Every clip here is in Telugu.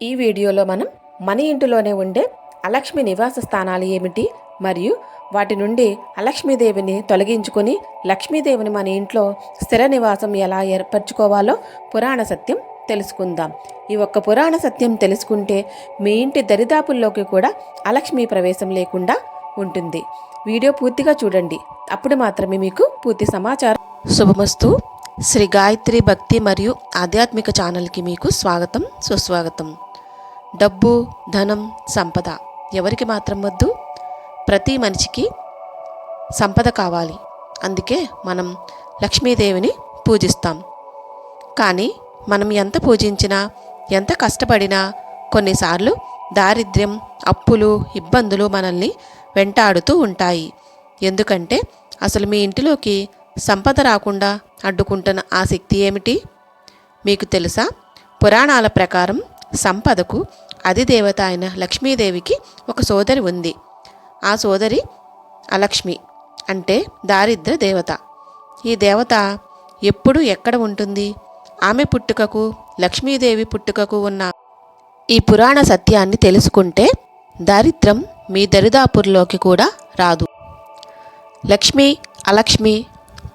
ఈ వీడియోలో మనం మన ఇంటిలోనే ఉండే అలక్ష్మి నివాస స్థానాలు ఏమిటి మరియు వాటి నుండి అలక్ష్మీదేవిని తొలగించుకొని లక్ష్మీదేవిని మన ఇంట్లో స్థిర నివాసం ఎలా ఏర్పరచుకోవాలో పురాణ సత్యం తెలుసుకుందాం. ఈ ఒక్క పురాణ సత్యం తెలుసుకుంటే మీ ఇంటి దరిదాపుల్లోకి కూడా అలక్ష్మీ ప్రవేశం లేకుండా ఉంటుంది. వీడియో పూర్తిగా చూడండి. అప్పుడు మాత్రమే మీకు పూర్తి సమాచారం. శుభమస్తు. శ్రీ గాయత్రి భక్తి మరియు ఆధ్యాత్మిక ఛానల్కి మీకు స్వాగతం సుస్వాగతం. డబ్బు ధనం సంపద ఎవరికి మాత్రం వద్దు? ప్రతి మనిషికి సంపద కావాలి. అందుకే మనం లక్ష్మీదేవిని పూజిస్తాం. కానీ మనం ఎంత పూజించినా ఎంత కష్టపడినా కొన్నిసార్లు దారిద్ర్యం అప్పులు ఇబ్బందులు మనల్ని వెంటాడుతూ ఉంటాయి. ఎందుకంటే అసలు మీ ఇంటిలోకి సంపద రాకుండా అడ్డుకుంటున్న ఆ శక్తి ఏమిటి? మీకు తెలుసా? పురాణాల ప్రకారం సంపదకు అధిదేవత అయిన లక్ష్మీదేవికి ఒక సోదరి ఉంది. ఆ సోదరి అలక్ష్మి అంటే దారిద్ర దేవత. ఈ దేవత ఎప్పుడు ఎక్కడ ఉంటుంది? ఆమె పుట్టుకకు లక్ష్మీదేవి పుట్టుకకు ఉన్న ఈ పురాణ సత్యాన్ని తెలుసుకుంటే దారిద్రం మీ దరిదాపుల్లోకి కూడా రాదు. లక్ష్మి అలక్ష్మి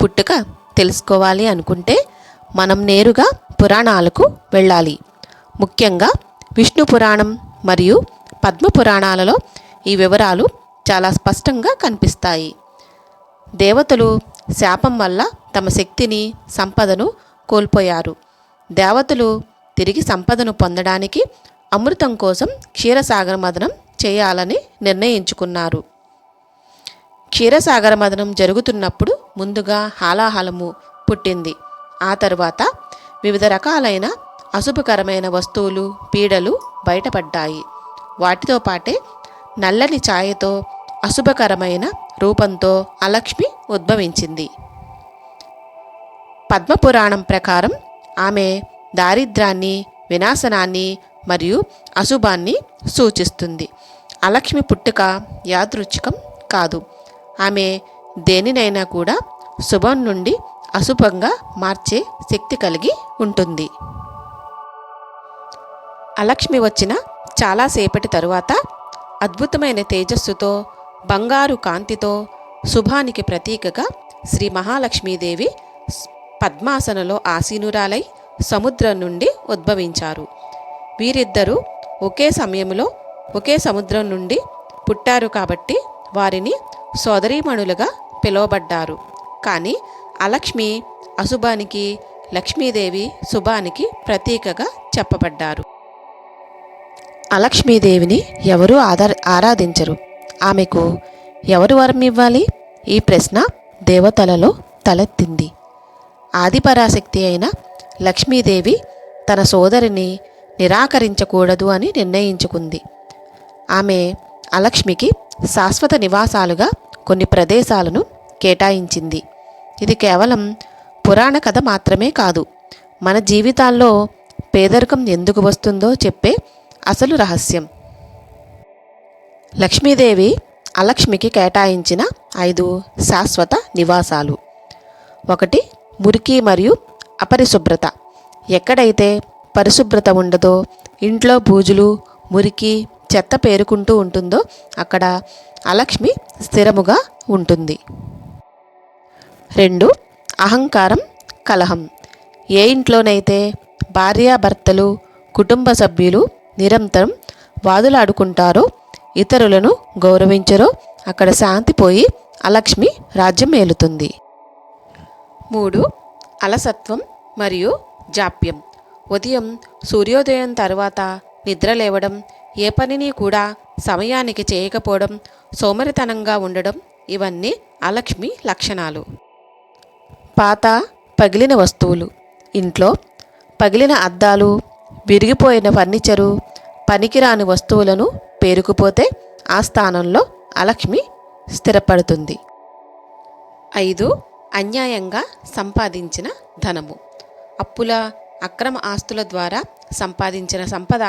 పుట్టుక తెలుసుకోవాలి అనుకుంటే మనం నేరుగా పురాణాలకు వెళ్ళాలి. ముఖ్యంగా విష్ణు పురాణం మరియు పద్మ పురాణాలలో ఈ వివరాలు చాలా స్పష్టంగా కనిపిస్తాయి. దేవతలు శాపం వల్ల తమ శక్తిని సంపదను కోల్పోయారు. దేవతలు తిరిగి సంపదను పొందడానికి అమృతం కోసం క్షీరసాగర మదనం చేయాలని నిర్ణయించుకున్నారు. క్షీరసాగర మదనం జరుగుతున్నప్పుడు ముందుగా హాలాహలము పుట్టింది. ఆ తర్వాత వివిధ రకాలైన అశుభకరమైన వస్తువులు పీడలు బయటపడ్డాయి. వాటితో పాటే నల్లని ఛాయతో అశుభకరమైన రూపంతో అలక్ష్మి ఉద్భవించింది. పద్మపురాణం ప్రకారం ఆమె దారిద్రాన్ని వినాశనాన్ని మరియు అశుభాన్ని సూచిస్తుంది. అలక్ష్మి పుట్టుక యాదృచ్ఛికం కాదు. ఆమె దేనినైనా కూడా శుభం నుండి అశుభంగా మార్చే శక్తి కలిగి ఉంటుంది. అలక్ష్మి వచ్చిన చాలాసేపటి తరువాత అద్భుతమైన తేజస్సుతో బంగారు కాంతితో శుభానికి ప్రతీకగా శ్రీ మహాలక్ష్మీదేవి పద్మాసనలో ఆసీనురాలై సముద్రం నుండి ఉద్భవించారు. వీరిద్దరూ ఒకే సమయంలో ఒకే సముద్రం నుండి పుట్టారు కాబట్టి వారిని సోదరీమణులుగా పిలువబడ్డారు. కానీ అలక్ష్మి అశుభానికి లక్ష్మీదేవి శుభానికి ప్రతీకగా చెప్పబడ్డారు. అలక్ష్మీదేవిని ఎవరూ ఆధార ఆరాధించరు. ఆమెకు ఎవరు వరం ఇవ్వాలి? ఈ ప్రశ్న దేవతలలో తలెత్తింది. ఆదిపరాశక్తి అయిన లక్ష్మీదేవి తన సోదరిని నిరాకరించకూడదు అని నిర్ణయించుకుంది. ఆమె అలక్ష్మికి శాశ్వత నివాసాలుగా కొన్ని ప్రదేశాలను కేటాయించింది. ఇది కేవలం పురాణ కథ మాత్రమే కాదు మన జీవితాల్లో పేదరికం ఎందుకు వస్తుందో చెప్పే అసలు రహస్యం. లక్ష్మీదేవి అలక్ష్మికి కేటాయించిన ఐదు శాశ్వత నివాసాలు. ఒకటి మురికి మరియు అపరిశుభ్రత. ఎక్కడైతే పరిశుభ్రత ఉండదో ఇంట్లో బూజులు మురికి చెత్త పేరుకుంటూ ఉంటుందో అక్కడ అలక్ష్మి స్థిరముగా ఉంటుంది. రెండు అహంకారం కలహం. ఏ ఇంట్లోనైతే భార్యాభర్తలు కుటుంబ సభ్యులు నిరంతరం వాదులాడుకుంటారో ఇతరులను గౌరవించరో అక్కడ శాంతి పోయి అలక్ష్మి రాజ్యం ఏలుతుంది మూడు అలసత్వం మరియు జాప్యం. ఉదయం సూర్యోదయం తర్వాత నిద్ర లేవడం ఏ పనిని కూడా సమయానికి చేయకపోవడం సోమరితనంగా ఉండడం ఇవన్నీ అలక్ష్మి లక్షణాలు. పాత పగిలిన వస్తువులు. ఇంట్లో పగిలిన అద్దాలు విరిగిపోయిన ఫర్నిచరు పనికిరాని వస్తువులను పేరుకుపోతే ఆ స్థానంలో అలక్ష్మి స్థిరపడుతుంది. ఐదు అన్యాయంగా సంపాదించిన ధనము. అప్పుల అక్రమ ఆస్తుల ద్వారా సంపాదించిన సంపద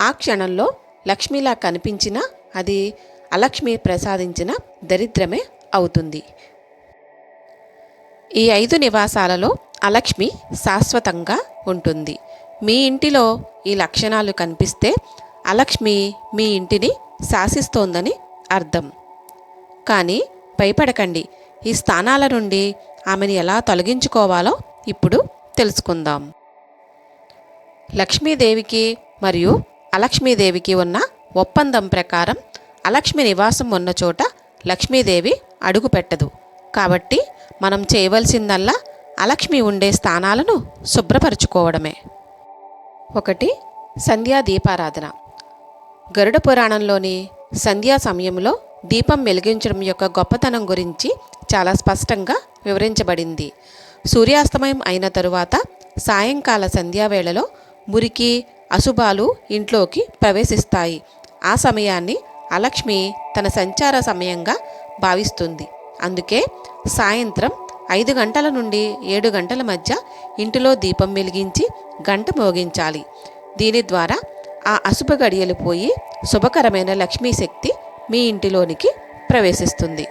ఆ క్షణంలో లక్ష్మిలా కనిపించినా అది అలక్ష్మి ప్రసాదించిన దరిద్రమే అవుతుంది. ఈ ఐదు నివాసాలలో అలక్ష్మి శాశ్వతంగా ఉంటుంది. మీ ఇంటిలో ఈ లక్షణాలు కనిపిస్తే అలక్ష్మి మీ ఇంటిని శాసిస్తోందని అర్థం. కానీ భయపడకండి. ఈ స్థానాల నుండి ఆమెను ఎలా తొలగించుకోవాలో ఇప్పుడు తెలుసుకుందాం. లక్ష్మీదేవికి మరియు అలక్ష్మీదేవికి ఉన్న ఒప్పందం ప్రకారం అలక్ష్మి నివాసం ఉన్న చోట లక్ష్మీదేవి అడుగు పెట్టదు. కాబట్టి మనం చేయవలసిందల్లా అలక్ష్మి ఉండే స్థానాలను శుభ్రపరచుకోవడమే. ఒకటి సంధ్యా దీపారాధన. గరుడ పురాణంలోని సంధ్యా సమయంలో దీపం వెలిగించడం యొక్క గొప్పతనం గురించి చాలా స్పష్టంగా వివరించబడింది. సూర్యాస్తమయం అయిన తరువాత సాయంకాల సంధ్యావేళలో మురికి అశుభాలు ఇంట్లోకి ప్రవేశిస్తాయి. ఆ సమయాన్ని అలక్ష్మి తన సంచార సమయంగా భావిస్తుంది. అందుకే సాయంత్రం ఐదు గంటల నుండి ఏడు గంటల మధ్య ఇంటిలో దీపం వెలిగించి గంట మోగించాలి. దీని ద్వారా ఆ అశుభ గడియలు పోయి శుభకరమైన లక్ష్మీ శక్తి మీ ఇంటిలోనికి ప్రవేశిస్తుంది.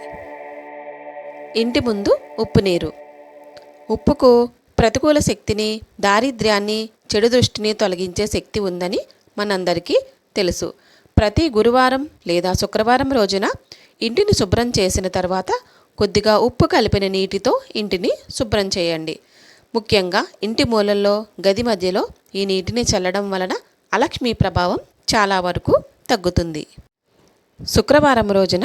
ఇంటి ముందు ఉప్పు నీరు. ఉప్పుకు ప్రతికూల శక్తిని దారిద్ర్యాన్ని చెడు దృష్టిని తొలగించే శక్తి ఉందని మనందరికీ తెలుసు. ప్రతి గురువారం లేదా శుక్రవారం రోజున ఇంటిని శుభ్రం చేసిన తర్వాత కొద్దిగా ఉప్పు కలిపిన నీటితో ఇంటిని శుభ్రం చేయండి. ముఖ్యంగా ఇంటి మూలల్లో గది మధ్యలో ఈ నీటిని చల్లడం వలన అలక్ష్మీ ప్రభావం చాలా వరకు తగ్గుతుంది. శుక్రవారం రోజున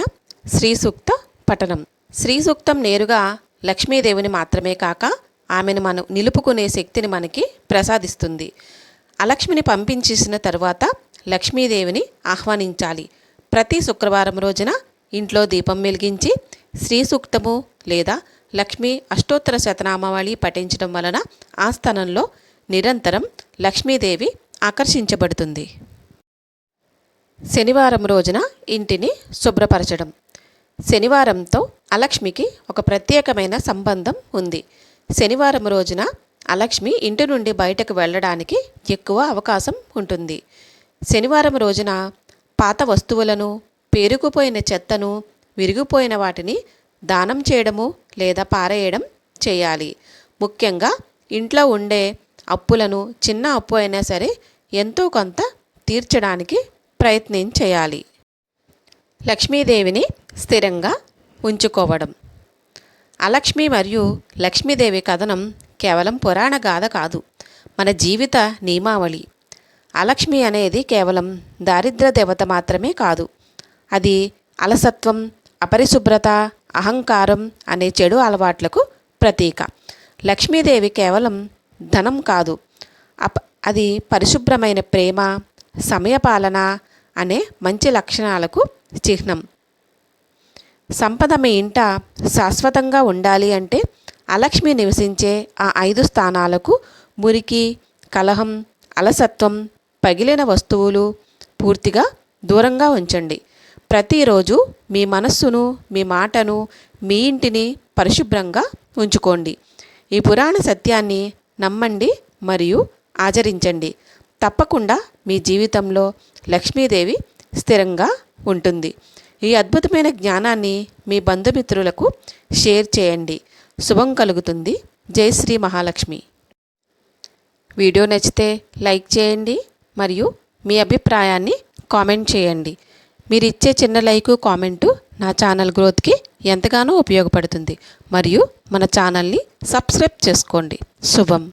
శ్రీ సూక్త పఠనం. శ్రీ సూక్తం నేరుగా లక్ష్మీదేవిని మాత్రమే కాక ఆమెను మనం నిలుపుకునే శక్తిని మనకి ప్రసాదిస్తుంది. అలక్ష్మిని పంపించేసిన తరువాత లక్ష్మీదేవిని ఆహ్వానించాలి. ప్రతి శుక్రవారం రోజున ఇంట్లో దీపం వెలిగించి శ్రీ సూక్తము లేదా లక్ష్మీ అష్టోత్తర శతనామావళి పఠించడం వలన ఆ స్థానంలో నిరంతరం లక్ష్మీదేవి ఆకర్షించబడుతుంది. శనివారం రోజున ఇంటిని శుభ్రపరచడం. శనివారంతో అలక్ష్మికి ఒక ప్రత్యేకమైన సంబంధం ఉంది. శనివారం రోజున అలక్ష్మి ఇంటి నుండి బయటకు వెళ్ళడానికి ఎక్కువ అవకాశం ఉంటుంది. శనివారం రోజున పాత వస్తువులను పేరుకుపోయిన చెత్తను విరిగిపోయిన వాటిని దానం చేయడము లేదా పారేయడం చేయాలి. ముఖ్యంగా ఇంట్లో ఉండే అప్పులను చిన్న అప్పు అయినా సరే ఎంతో కొంత తీర్చడానికి ప్రయత్నం చేయాలి. లక్ష్మీదేవిని స్థిరంగా ఉంచుకోవడం. అలక్ష్మి మరియు లక్ష్మీదేవి కథనం కేవలం పురాణ గాథ కాదు మన జీవిత నియమావళి. అలక్ష్మి అనేది కేవలం దారిద్ర దేవత మాత్రమే కాదు అది అలసత్వం అపరిశుభ్రత అహంకారం అనే చెడు అలవాట్లకు ప్రతీక. లక్ష్మీదేవి కేవలం ధనం కాదు. అప అది పరిశుభ్రమైన ప్రేమ సమయపాలన అనే మంచి లక్షణాలకు చిహ్నం. సంపద మీ ఇంట శాశ్వతంగా ఉండాలి అంటే అలక్ష్మి నివసించే ఆ ఐదు స్థానాలకు మురికి కలహం అలసత్వం పగిలిన వస్తువులు పూర్తిగా దూరంగా ఉంచండి. ప్రతిరోజు మీ మనస్సును మీ మాటను మీ ఇంటిని పరిశుభ్రంగా ఉంచుకోండి. ఈ పురాణ సత్యాన్ని నమ్మండి మరియు ఆచరించండి. తప్పకుండా మీ జీవితంలో లక్ష్మీదేవి స్థిరంగా ఉంటుంది. ఈ అద్భుతమైన జ్ఞానాన్ని మీ బంధుమిత్రులకు షేర్ చేయండి. శుభం కలుగుతుంది. జై శ్రీ మహాలక్ష్మి. వీడియో నచ్చితే లైక్ చేయండి మరియు మీ అభిప్రాయాన్ని కామెంట్ చేయండి. మీరు ఇచ్చే చిన్న లైకు కామెంటు నా ఛానల్ గ్రోత్కి ఎంతగానో ఉపయోగపడుతుంది. మరియు మన ఛానల్ని సబ్స్క్రైబ్ చేసుకోండి. శుభం.